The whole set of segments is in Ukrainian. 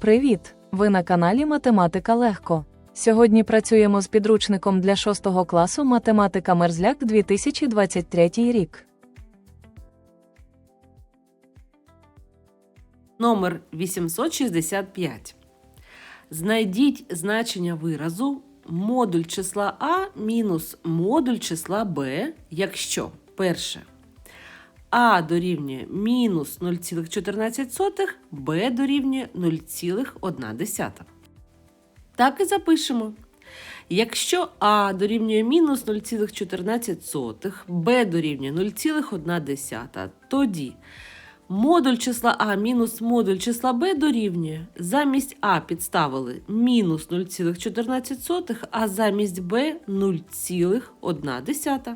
Привіт! Ви на каналі Математика Легко. Сьогодні працюємо з підручником для 6 класу Математика Мерзляк 2023 рік. Номер 865. Знайдіть значення виразу модуль числа А мінус модуль числа Б, якщо перше. А дорівнює мінус 0,14, Б дорівнює 0,1. Так і запишемо. Якщо А дорівнює мінус 0,14, Б дорівнює 0,1, тоді модуль числа А мінус модуль числа Б дорівнює. Замість А підставили мінус 0,14, а замість Б 0,1.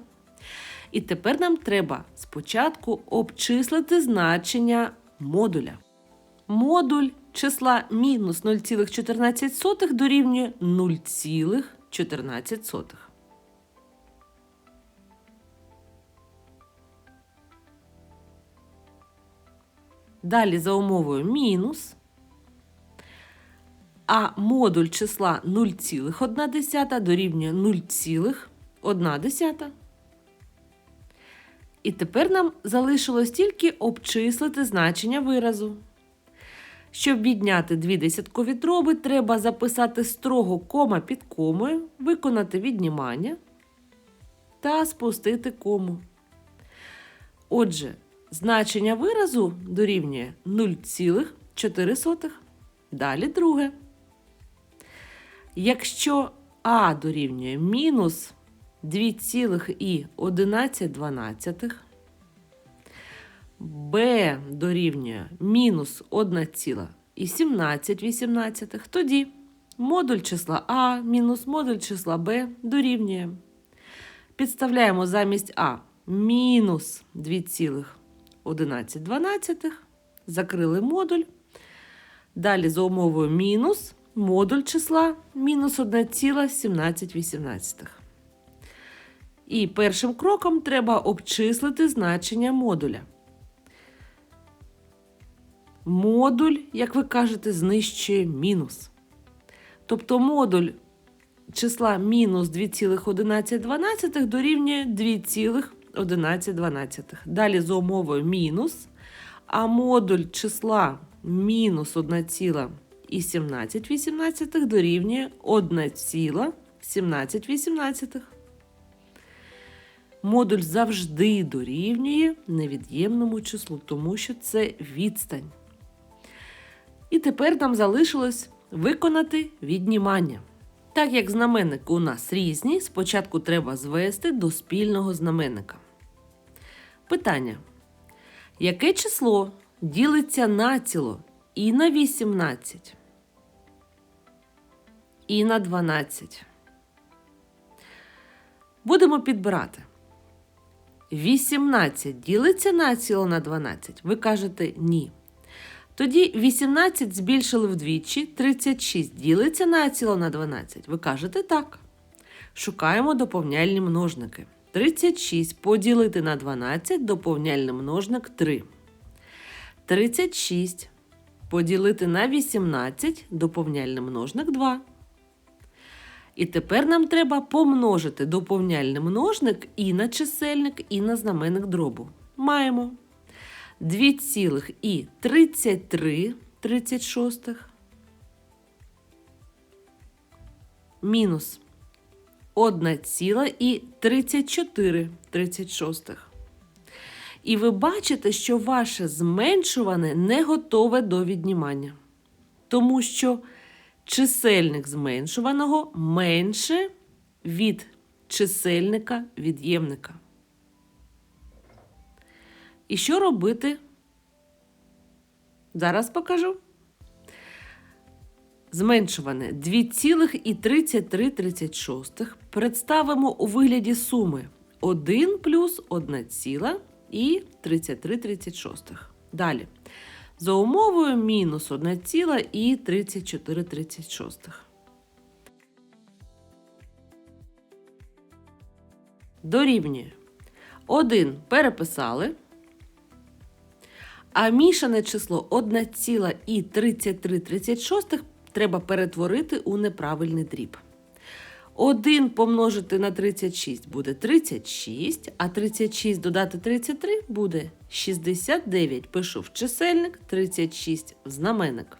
І тепер нам треба спочатку обчислити значення модуля. Модуль числа мінус 0,14 дорівнює 0,14. Далі за умовою мінус. А модуль числа 0,1 дорівнює 0,1. І тепер нам залишилось тільки обчислити значення виразу. Щоб відняти дві десяткові дроби, треба записати строго кома під комою, виконати віднімання та спустити кому. Отже, значення виразу дорівнює 0,4. Далі друге. Якщо А дорівнює мінус 2,11, Б дорівнює мінус 1,17, тоді модуль числа А мінус модуль числа Б дорівнює. Підставляємо замість А мінус 2,11, закрили модуль. Далі за умовою мінус модуль числа мінус 1,17. І першим кроком треба обчислити значення модуля. Модуль, як ви кажете, знищує мінус. Тобто модуль числа мінус 2,11 дорівнює 2,11. Далі за умовою мінус, а модуль числа мінус 1,17 дорівнює 1,17. Модуль завжди дорівнює невід'ємному числу, тому що це відстань. І тепер нам залишилось виконати віднімання. Так як знаменники у нас різні, спочатку треба звести до спільного знаменника. Питання. Яке число ділиться націло і на 18, і на 12? Будемо підбирати. 18 ділиться націло на 12? Ви кажете ні. Тоді 18 збільшили вдвічі, 36 ділиться націло на 12. Ви кажете так. Шукаємо доповняльні множники. 36 поділити на 12 доповняльний множник 3. 36 поділити на 18 доповняльний множник 2. І тепер нам треба помножити доповняльний множник і на чисельник, і на знаменник дробу. Маємо 2,33 36 мінус 1,34 36. І ви бачите, що ваше зменшуване не готове до віднімання. Тому що чисельник зменшуваного менше від чисельника від'ємника. І що робити? Зараз покажу. Зменшуване 2,3336 представимо у вигляді суми 1 плюс 1 ціла і 3336. Далі. За умовою мінус 1 ціла і 3436. Дорівнює. 1 переписали. А мішане число 1,3336 треба перетворити у неправильний дріб. 1 помножити на 36 буде 36, а 36 додати 33 буде 69. Пишу в чисельник, 36 в знаменник.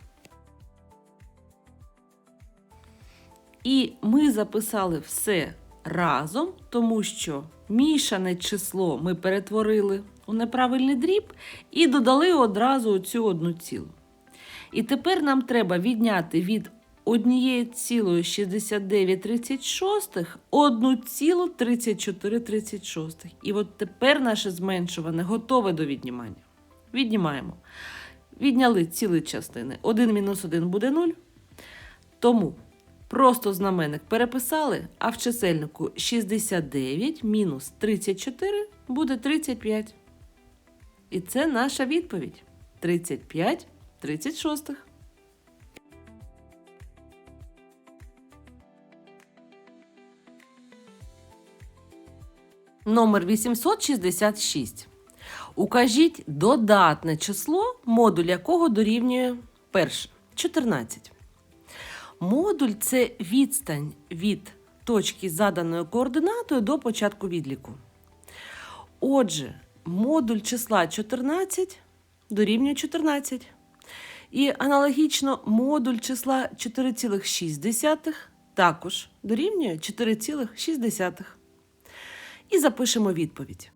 І ми записали все разом, тому що мішане число ми перетворили у неправильний дріб і додали одразу цю одну цілу. І тепер нам треба відняти від 1,6936 1,3436. І от тепер наше зменшуване готове до віднімання. Віднімаємо. Відняли цілі частини. 1 мінус 1 буде 0. Тому просто знаменник переписали, а в чисельнику 69 мінус 34 буде 35. І це наша відповідь. 35 36. Номер 866. Укажіть додатне число, модуль якого дорівнює перше 14. Модуль це відстань від точки з заданою координатою до початку відліку. Отже, модуль числа 14 дорівнює 14. І аналогічно модуль числа 4,6 також дорівнює 4,6. І запишемо відповідь.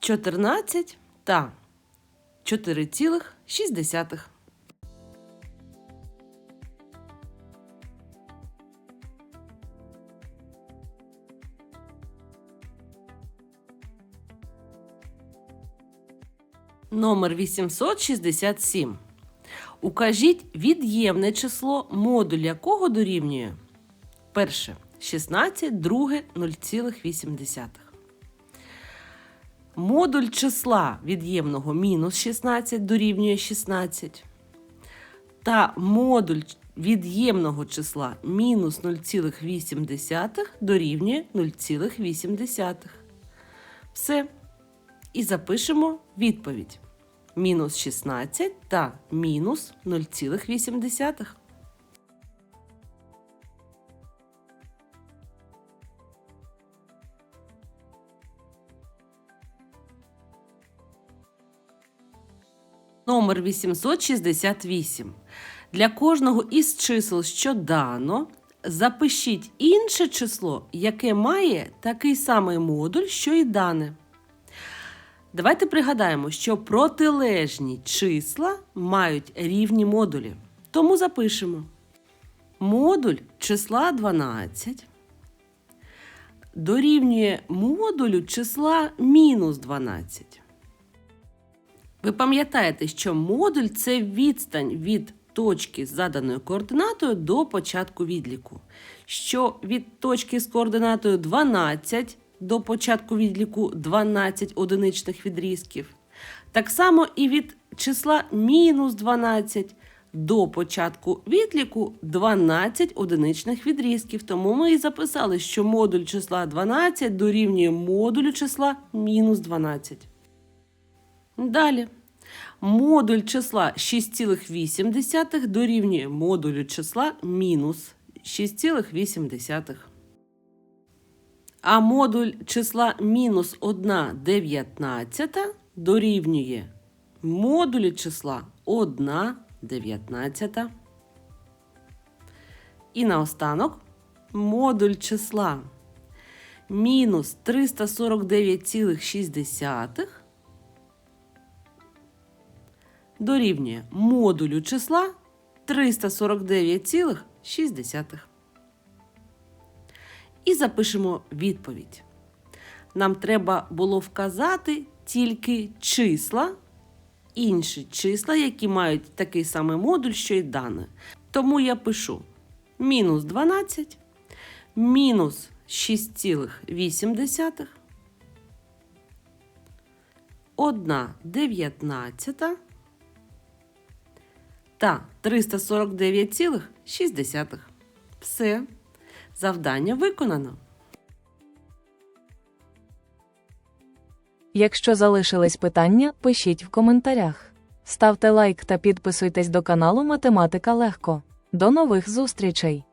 14 та 4,6. Номер 867. Укажіть від'ємне число, модуль якого дорівнює перше 16, друге 0,8. Модуль числа від'ємного мінус 16 дорівнює 16. Та модуль від'ємного числа мінус 0,8 дорівнює 0,8. Все. І запишемо відповідь. Мінус 16 та мінус 0,8. Номер 868. Для кожного із чисел, що дано, запишіть інше число, яке має такий самий модуль, що і дане. Давайте пригадаємо, що протилежні числа мають рівні модулі. Тому запишемо. Модуль числа 12 дорівнює модулю числа мінус 12. Ви пам'ятаєте, що модуль це відстань від точки з заданою координатою до початку відліку. Що від точки з координатою 12 до початку відліку 12 одиничних відрізків. Так само і від числа мінус 12 до початку відліку 12 одиничних відрізків. Тому ми і записали, що модуль числа 12 дорівнює модулю числа мінус 12. Далі. Модуль числа 6,8 дорівнює модулю числа мінус 6,8. А модуль числа мінус 1 дев'ятнадцята дорівнює модулю числа 1 дев'ятнадцята. І наостанок модуль числа мінус 349,6 дорівнює модулю числа 349,6. І запишемо відповідь. Нам треба було вказати тільки числа, інші числа, які мають такий самий модуль, що й дане. Тому я пишу мінус 12, мінус 6,8, 1 дев'ятнадцята та 349,6. Все. Завдання виконано. Якщо залишились питання, пишіть в коментарях. Ставте лайк та підписуйтесь до каналу Математика Легко. До нових зустрічей!